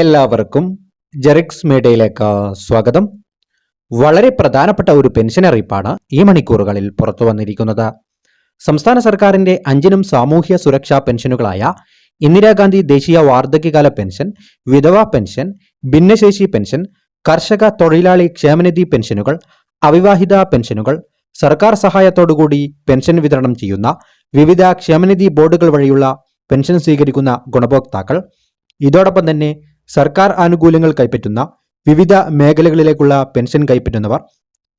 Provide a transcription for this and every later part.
എല്ലാവർക്കും ജെറിക്സ് മീഡിയയിലേക്ക് സ്വാഗതം. വളരെ പ്രധാനപ്പെട്ട ഒരു പെൻഷൻ അറിയിപ്പാണ് ഈ മണിക്കൂറുകളിൽ പുറത്തു വന്നിരിക്കുന്നത്. സംസ്ഥാന സർക്കാരിന്റെ അഞ്ചിനും സാമൂഹ്യ സുരക്ഷാ പെൻഷനുകളായ ഇന്ദിരാഗാന്ധി ദേശീയ വാർദ്ധക്യകാല പെൻഷൻ വിധവാ പെൻഷൻ ഭിന്നശേഷി പെൻഷൻ കർഷക തൊഴിലാളി ക്ഷേമനിധി പെൻഷനുകൾ അവിവാഹിത പെൻഷനുകൾ സർക്കാർ സഹായത്തോടുകൂടി പെൻഷൻ വിതരണം ചെയ്യുന്ന വിവിധ ക്ഷേമനിധി ബോർഡുകൾ വഴിയുള്ള പെൻഷൻ സ്വീകരിക്കുന്ന ഗുണഭോക്താക്കൾ ഇതോടൊപ്പം തന്നെ സർക്കാർ ആനുകൂല്യങ്ങൾ കൈപ്പറ്റുന്ന വിവിധ മേഖലകളിലേക്കുള്ള പെൻഷൻ കൈപ്പറ്റുന്നവർ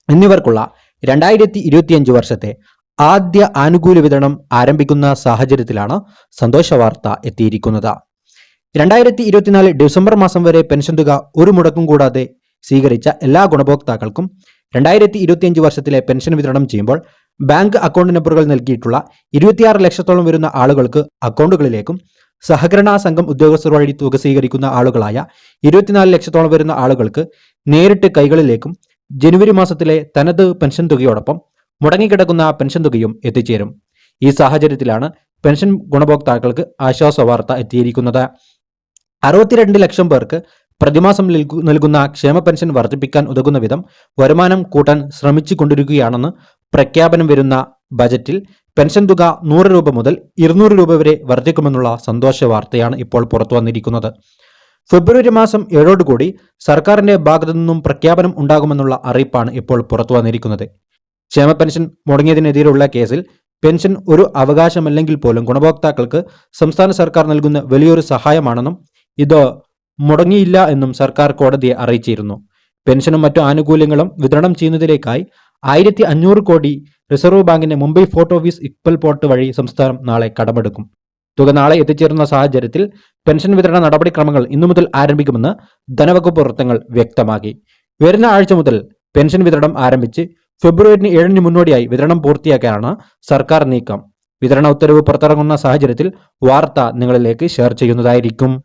എന്നിവർക്കുള്ള രണ്ടായിരത്തി ഇരുപത്തിയഞ്ച് വർഷത്തെ ആദ്യ ആനുകൂല്യ വിതരണം ആരംഭിക്കുന്ന സാഹചര്യത്തിലാണ് സന്തോഷ വാർത്ത എത്തിയിരിക്കുന്നത്. രണ്ടായിരത്തി ഇരുപത്തിനാല് ഡിസംബർ മാസം വരെ പെൻഷൻ തുക ഒരു മുടക്കം കൂടാതെ സ്വീകരിച്ച എല്ലാ ഗുണഭോക്താക്കൾക്കും രണ്ടായിരത്തി ഇരുപത്തിയഞ്ച് വർഷത്തിലെ പെൻഷൻ വിതരണം ചെയ്യുമ്പോൾ ബാങ്ക് അക്കൗണ്ട് നമ്പറുകൾ നൽകിയിട്ടുള്ള ഇരുപത്തിയാറ് ലക്ഷത്തോളം വരുന്ന ആളുകൾക്ക് അക്കൗണ്ടുകളിലേക്കും സഹകരണ സംഘം ഉദ്യോഗസ്ഥർ വഴി തുക സ്വീകരിക്കുന്ന ആളുകളായ ഇരുപത്തിനാല് ലക്ഷത്തോളം വരുന്ന ആളുകൾക്ക് നേരിട്ട് കൈകളിലേക്കും ജനുവരി മാസത്തിലെ തനത് പെൻഷൻ തുകയോടൊപ്പം മുടങ്ങിക്കിടക്കുന്ന പെൻഷൻ തുകയും എത്തിച്ചേരും. ഈ സാഹചര്യത്തിലാണ് പെൻഷൻ ഗുണഭോക്താക്കൾക്ക് ആശ്വാസ വാർത്ത എത്തിയിരിക്കുന്നത്. അറുപത്തിരണ്ട് ലക്ഷം പേർക്ക് പ്രതിമാസം നൽകുന്ന ക്ഷേമ പെൻഷൻ വർദ്ധിപ്പിക്കാൻ ഉതകുന്ന വിധം വരുമാനം കൂട്ടാൻ ശ്രമിച്ചു കൊണ്ടിരിക്കുകയാണെന്ന് പ്രഖ്യാപനം വരുന്ന ബജറ്റിൽ പെൻഷൻ തുക നൂറ് രൂപ മുതൽ ഇരുന്നൂറ് രൂപ വരെ വർദ്ധിക്കുമെന്നുള്ള സന്തോഷ വാർത്തയാണ് ഇപ്പോൾ പുറത്തു വന്നിരിക്കുന്നത് ഫെബ്രുവരി മാസം ഏഴോടുകൂടി സർക്കാരിന്റെ ഭാഗത്തു നിന്നും പ്രഖ്യാപനം ഉണ്ടാകുമെന്നുള്ള അറിയിപ്പാണ് ഇപ്പോൾ പുറത്തു വന്നിരിക്കുന്നത് ക്ഷേമ പെൻഷൻ മുടങ്ങിയതിനെതിരെയുള്ള കേസിൽ പെൻഷൻ ഒരു അവകാശമല്ലെങ്കിൽ പോലും ഗുണഭോക്താക്കൾക്ക് സംസ്ഥാന സർക്കാർ നൽകുന്ന വലിയൊരു സഹായമാണെന്നും ഇത് മുടങ്ങിയില്ല എന്നും സർക്കാർ കോടതിയെ അറിയിച്ചിരുന്നു. പെൻഷനും മറ്റു ആനുകൂല്യങ്ങളും വിതരണം ചെയ്യുന്നതിലേക്കായി ആയിരത്തി അഞ്ഞൂറ് കോടി റിസർവ് ബാങ്കിന്റെ Mumbai fort office Iqbal port വഴി സംസ്ഥാനം നാളെ കടമെടുക്കും. തുക നാളെ എത്തിച്ചേരുന്ന സാഹചര്യത്തിൽ പെൻഷൻ വിതരണ നടപടിക്രമങ്ങൾ ഇന്നു മുതൽ ആരംഭിക്കുമെന്ന് ധനവകുപ്പ് വൃത്തങ്ങൾ വ്യക്തമാക്കി. വരുന്ന ആഴ്ച മുതൽ പെൻഷൻ വിതരണം ആരംഭിച്ച് ഫെബ്രുവരി ഏഴിന് മുന്നോടിയായി വിതരണം പൂർത്തിയാക്കാനാണ് സർക്കാർ നീക്കം. വിതരണ ഉത്തരവ് പുറത്തിറങ്ങുന്ന സാഹചര്യത്തിൽ വാർത്ത നിങ്ങളിലേക്ക് ഷെയർ ചെയ്യുന്നതായിരിക്കും.